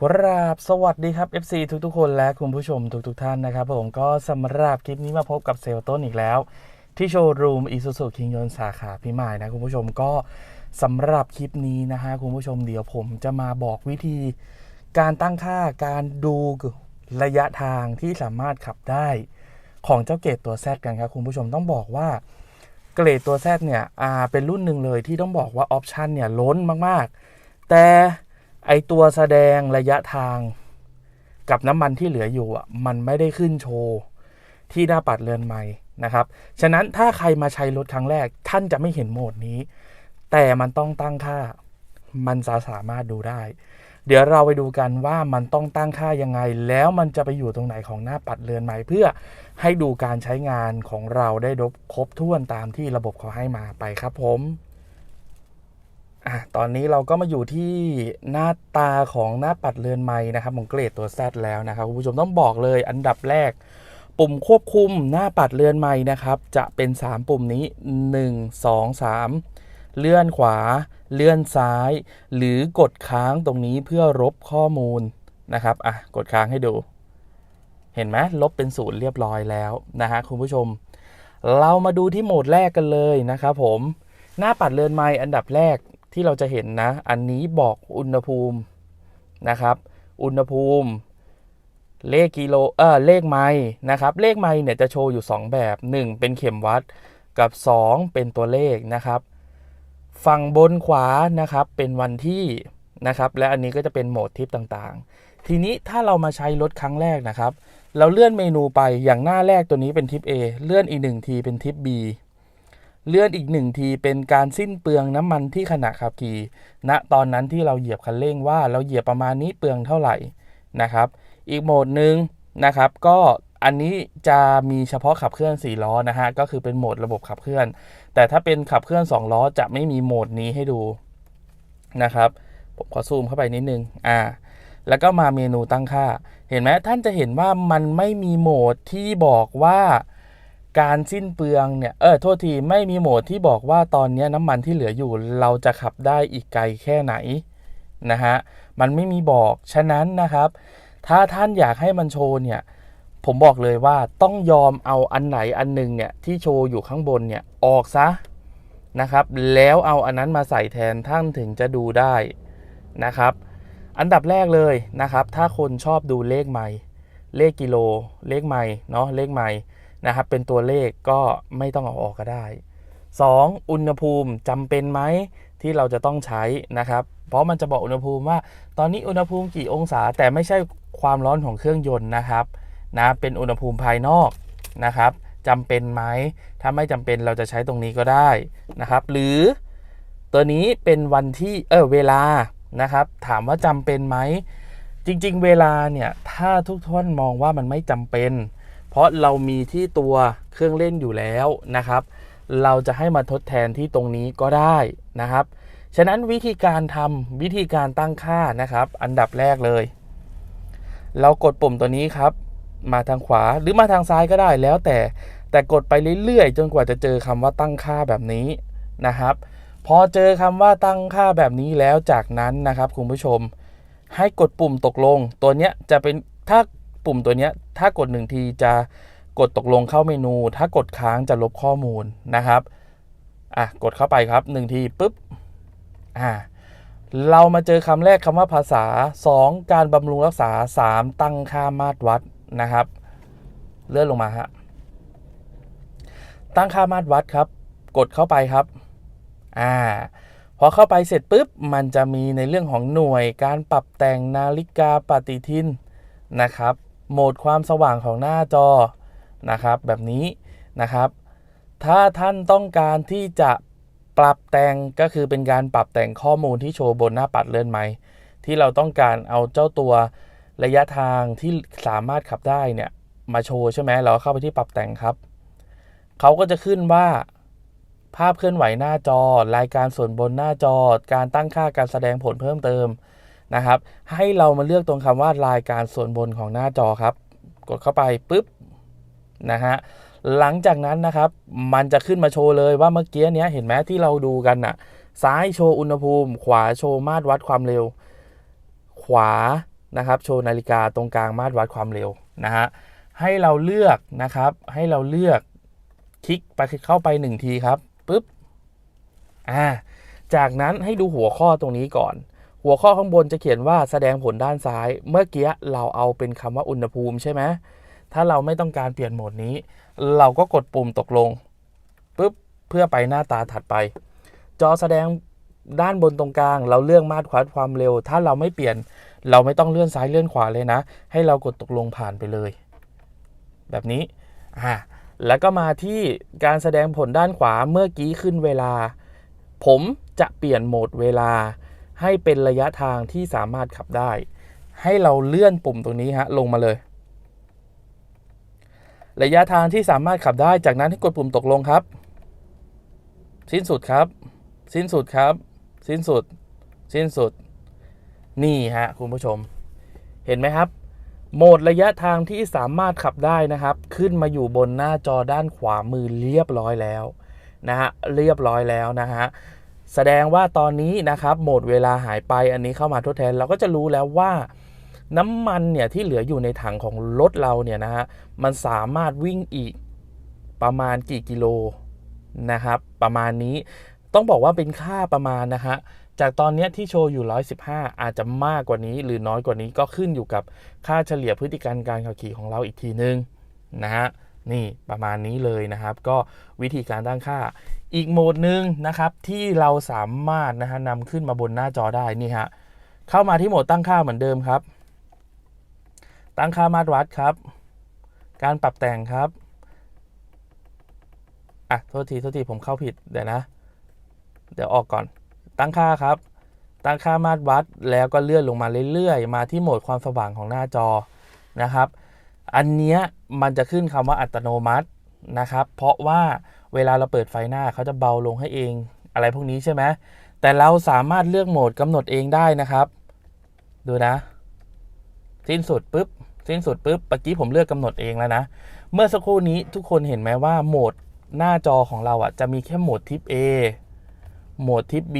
กราบสวัสดีครับ FC ทุกๆ คนและคุณผู้ชมทุกๆท่านนะครับผมก็สำหรับคลิปนี้มาพบกับเซลล์ต้นอีกแล้ว ที่โชว์รูมอีซูซูคิงยนสาขาพิมายนะคุณผู้ชมก็สำหรับคลิปนี้นะฮะคุณผู้ชมเดี๋ยวผมจะมาบอกวิธี การตั้งค่าการดูระยะทางที่สามารถขับได้ของเจ้าเกรดตัว Z กันครับคุณผู้ชมต้องบอกว่าเกรดตัว Z เนี่ยอ่าเป็นรุ่นหนึ่งเลยที่ต้องบอกว่าออปชันเนี่ยล้นมากๆ แต่ ไอตัวแสดงระยะทางกับน้ำมันที่เหลืออยู่อะมันไม่ได้ขึ้นโชว์ที่หน้าปัดเรือนไม้นะครับ ฉะนั้นถ้าใครมาใช้รถครั้งแรก ท่านจะไม่เห็นโหมดนี้ แต่มันต้องตั้งค่า มันจะสามารถดูได้ เดี๋ยวเราไปดูกันว่ามันต้องตั้งค่ายังไง แล้วมันจะไปอยู่ตรงไหนของหน้าปัดเรือนไม้เพื่อให้ดูการใช้งานของเราได้ครบถ้วนตามที่ระบบเขาให้มาไปครับผม อะตอนนี้เราก็มาอยู่ที่หน้าตาของหน้าปัดเรือนไม้นะครับของเกรดตัว Z แล้วนะครับคุณผู้ชมต้องบอกเลยอันดับแรก ปุ่มควบคุมหน้าปัดเรือนไม้นะครับ จะเป็น 3 ปุ่มนี้ 1 2 3 เลื่อนขวา เลื่อนซ้าย หรือกดค้างตรงนี้เพื่อลบข้อมูลนะครับอะกดค้างให้ดู เห็นไหมลบเป็นศูนย์เรียบร้อยแล้วนะฮะคุณผู้ชม เรามาดูที่โหมดแรกกันเลยนะครับผมหน้าปัดเรือนไม้อันดับแรก ที่เราจะเห็นนะ อันนี้บอกอุณหภูมินะครับ อุณหภูมิ เลขกิโลเออเลขไม้นะครับ เลขไม้เนี่ยจะโชว์อยู่ 2 แบบ 1 เป็นเข็มวัดกับ 2 เป็นตัวเลขนะครับ ฝั่งบนขวานะครับเป็นวันที่นะครับ และอันนี้ก็จะเป็นโหมดทิปต่างๆ ทีนี้ถ้าเรามาใช้รถครั้งแรกนะครับ เราเลื่อนเมนูไปอย่างหน้าแรกตัวนี้เป็นทิป A เลื่อนอีกหนึ่งทีเป็นทิป B เลื่อนอีกหนึ่งทีเป็นการสิ้นเปลืองน้ำมันที่ขณะขับขี่ณตอนนั้นที่เราเหยียบคันเร่งว่าเราเหยียบประมาณนี้เปลืองเท่าไหร่นะครับ อีกโหมดหนึ่งนะครับ ก็อันนี้จะมีเฉพาะขับเคลื่อน 4 ล้อนะฮะก็คือเป็นโหมดระบบขับเคลื่อน แต่ถ้าเป็นขับเคลื่อน 2 ล้อจะไม่มีโหมดนี้ให้ดูนะครับ ผมขอซูมเข้าไปนิดนึงอ่าแล้วก็มาเมนูตั้งค่า เห็นไหมท่านจะเห็นว่ามันไม่มีโหมดที่บอกว่า การสิ้นเปลืองเนี่ยเออโทษทีไม่มีโหมดที่บอกว่าตอนนี้น้ำมันที่เหลืออยู่ เราจะขับได้อีกไกลแค่ไหนนะฮะมันไม่มีบอกฉะนั้นนะครับ ถ้าท่านอยากให้มันโชว์เนี่ยผมบอกเลยว่าต้องยอมเอาอันไหนอันหนึงเนี่ยที่โชว์อยู่ข้างบนเนี่ยออกซะนะครับแล้วเอาอันนั้นมาใส่แทนท่านถึงจะดูได้นะครับ อันดับแรกเลยนะครับ ถ้าคนชอบดูเลขไม้เลขกิโล เลขไม้เนาะเลขไม้ นะครับเป็นตัวเลขก็ไม่ต้องเอาออกก็ได้ 2. อุณหภูมิจำเป็นไหมที่เราจะต้องใช้นะครับ เพราะมันจะบอกอุณหภูมิว่า ตอนนี้อุณหภูมิกี่องศา แต่ไม่ใช่ความร้อนของเครื่องยนต์นะครับนะเป็นอุณหภูมิภายนอกนะครับจำเป็นไหมถ้าไม่จำเป็นเราจะใช้ตรงนี้ก็ได้นะครับ หรือตัวนี้เป็นวันที่เออเวลานะครับ ถามว่าจำเป็นไหมจริง ๆ เวลาเนี่ยถ้าทุกท่านมองว่ามันไม่จำเป็น เพราะเรามีที่ตัวเครื่องเล่นอยู่แล้วนะครับ เราจะให้มาทดแทนที่ตรงนี้ก็ได้นะครับ ฉะนั้นวิธีการทำวิธีการตั้งค่านะครับ อันดับแรกเลย เรากดปุ่มตัวนี้ครับ มาทางขวาหรือมาทางซ้ายก็ได้แล้วแต่แต่กดไปเรื่อยๆ จนกว่าจะเจอคำว่าตั้งค่าแบบนี้นะครับ พอเจอคำว่าตั้งค่าแบบนี้แล้วจากนั้นนะครับคุณผู้ชม ให้กดปุ่มตกลง ตัวเนี้ยจะเป็นถ้า ปุ่มตัวนี้ถ้ากดหนึ่งทีจะกดตกลงเข้าเมนู ถ้ากดค้างจะลบข้อมูลนะครับอะกดเข้าไปครับหนึ่งทีปุ๊บอ่าเรามาเจอคำแรกคำว่าภาษา 2 การบำรุงรักษา 3 ตั้งค่ามาตรวัดนะครับ เลื่อนลงมาฮะตั้งค่ามาตรวัดครับ กดเข้าไปครับอ่าพอเข้าไปเสร็จปุ๊บมันจะมีในเรื่องของหน่วยการปรับแต่งนาฬิกาปฏิทินนะครับ โหมดความสว่างของหน้าจอนะครับ แบบนี้นะครับ ถ้าท่านต้องการที่จะปรับแต่งก็คือเป็นการปรับแต่งข้อมูลที่โชว์บนหน้าปัดเลื่อนไม้ที่เราต้องการเอาเจ้าตัวระยะทางที่สามารถขับได้เนี่ยมาโชว์ใช่ไหมเราเข้าไปที่ปรับแต่งครับเขาก็จะขึ้นว่า ภาพเคลื่อนไหวหน้าจอ รายการส่วนบนหน้าจอ การตั้งค่าการแสดงผลเพิ่มเติม นะครับ ให้เรามาเลือกตรงคำว่ารายการส่วนบนของหน้าจอครับ กดเข้าไปปุ๊บนะฮะหลังจากนั้นนะครับ มันจะขึ้นมาโชว์เลยว่าเมื่อกี้เนี้ยเห็นไหมที่เราดูกันน่ะซ้ายโชว์อุณหภูมิ ขวาโชว์มาตรวัดความเร็ว ขวานะครับ โชว์นาฬิกาตรงกลางมาตรวัดความเร็วนะฮะให้เราเลือกนะครับ ให้เราเลือกคลิกไปเข้าไปหนึ่งทีครับปุ๊บอ่าจากนั้นให้ดูหัวข้อตรงนี้ก่อน หัวข้อข้างบนจะเขียนว่าแสดงผลด้านซ้าย เมื่อกี้เราเอาเป็นคำว่าอุณหภูมิใช่ไหมถ้าเราไม่ต้องการเปลี่ยนโหมดนี้ เราก็กดปุ่มตกลงปุ๊บเพื่อไปหน้าตาถัดไป จอแสดงด้านบนตรงกลาง เราเลือกมาตรวัดความเร็ว ถ้าเราไม่เปลี่ยน เราไม่ต้องเลื่อนซ้ายเลื่อนขวาเลยนะ ให้เรากดตกลงผ่านไปเลย แบบนี้อ่าแล้วก็มาที่การแสดงผลด้านขวาเมื่อกี้ขึ้นเวลา ผมจะเปลี่ยนโหมดเวลา ให้เป็นระยะทางที่สามารถขับได้ ให้เราเลื่อนปุ่มตรงนี้ฮะลงมาเลย ระยะทางที่สามารถขับได้จากนั้นให้กดปุ่มตกลงครับ สิ้นสุดครับ สิ้นสุดครับ สิ้นสุด สิ้นสุด นี่ฮะคุณผู้ชม เห็นไหมครับโหมดระยะทางที่สามารถขับได้นะครับ ขึ้นมาอยู่บนหน้าจอด้านขวามือเรียบร้อยแล้วนะฮะเรียบร้อยแล้วนะฮะ แสดงว่าตอนนี้นะครับโหมดเวลาหายไปอันนี้เข้ามาทดแทน เราก็จะรู้แล้วว่าน้ำมันเนี่ยที่เหลืออยู่ในถังของรถเราเนี่ยนะฮะมันสามารถวิ่งอีกประมาณกี่กิโลนะครับ ประมาณนี้ต้องบอกว่าเป็นค่าประมาณนะฮะจากตอนเนี้ยที่โชว์อยู่ 115 อาจจะมากกว่านี้หรือน้อยกว่านี้ก็ขึ้นอยู่กับค่าเฉลี่ยพฤติการการขับขี่ของเราอีกทีนึงนะฮะ นี่ประมาณนี้เลยนะครับ ก็วิธีการตั้งค่าอีกโหมดหนึ่งนะครับที่เราสามารถนะฮะนำขึ้นมาบนหน้าจอได้นี่ฮะเข้ามาที่โหมดตั้งค่าเหมือนเดิมครับ ตั้งค่ามาตรวัดครับ การปรับแต่งครับอะโทษทีโทษทีผมเข้าผิดเดี๋ยวนะ เดี๋ยวออกก่อน ตั้งค่าครับ ตั้งค่ามาตรวัดแล้วก็เลื่อนลงมาเรื่อยๆ มาที่โหมดความสว่างของหน้าจอนะครับ อันเนี้ยมันจะขึ้นคำว่าอัตโนมัตินะครับ เพราะว่าเวลาเราเปิดไฟหน้าเขาจะเบาลงให้เองอะไรพวกนี้ใช่ไหมแต่เราสามารถเลือกโหมดกำหนดเองได้นะครับ ดูนะ สิ้นสุดปุ๊บสิ้นสุดปุ๊บเมื่อกี้ผมเลือกกำหนดเองแล้วนะ เมื่อสักครู่นี้ทุกคนเห็นไหมว่าโหมดหน้าจอของเราอะจะมีแค่โหมดทิป A โหมดทิป B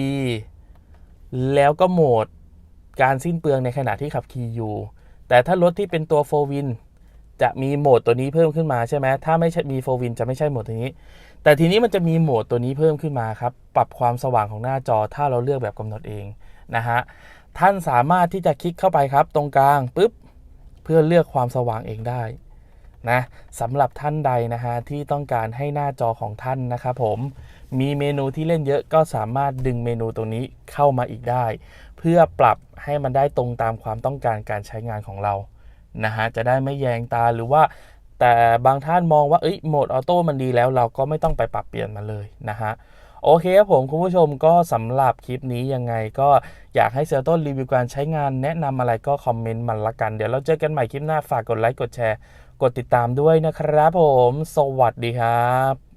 แล้วก็โหมดการสิ้นเปลืองในขณะที่ขับขี่อยู่ แต่ถ้ารถที่เป็นตัวโฟวิน จะมีโหมดตัวนี้เพิ่มขึ้นมาใช่ไหมถ้าไม่ใช่มีโฟวินจะไม่ใช่โหมดตัวนี้ แต่ทีนี้มันจะมีโหมดตัวนี้เพิ่มขึ้นมาครับ ปรับความสว่างของหน้าจอถ้าเราเลือกแบบกำหนดเองนะฮะ ท่านสามารถที่จะคลิกเข้าไปครับ ตรงกลางปุ๊บ เพื่อเลือกความสว่างเองได้นะสำหรับท่านใดนะฮะที่ต้องการให้หน้าจอของท่านนะครับผมมีเมนูที่เล่นเยอะก็สามารถดึงเมนูตรงนี้เข้ามาอีกได้ เพื่อปรับให้มันได้ตรงตามความต้องการการใช้งานของเรา นะฮะจะได้ไม่แยงตาหรือว่าแต่บางท่านมองว่าเอ้ยโหมดออโต้มันดีแล้วเราก็ไม่ต้องไปปรับเปลี่ยนมันเลยนะฮะโอเคครับผมคุณผู้ชมก็สำหรับคลิปนี้ยังไงก็อยากให้เซลต้นรีวิวการใช้งานแนะนำอะไรก็คอมเมนต์มันละกัน เดี๋ยวเราเจอกันใหม่คลิปหน้าฝากกดไลค์กดแชร์ กดติดตามด้วยนะครับผม สวัสดีครับ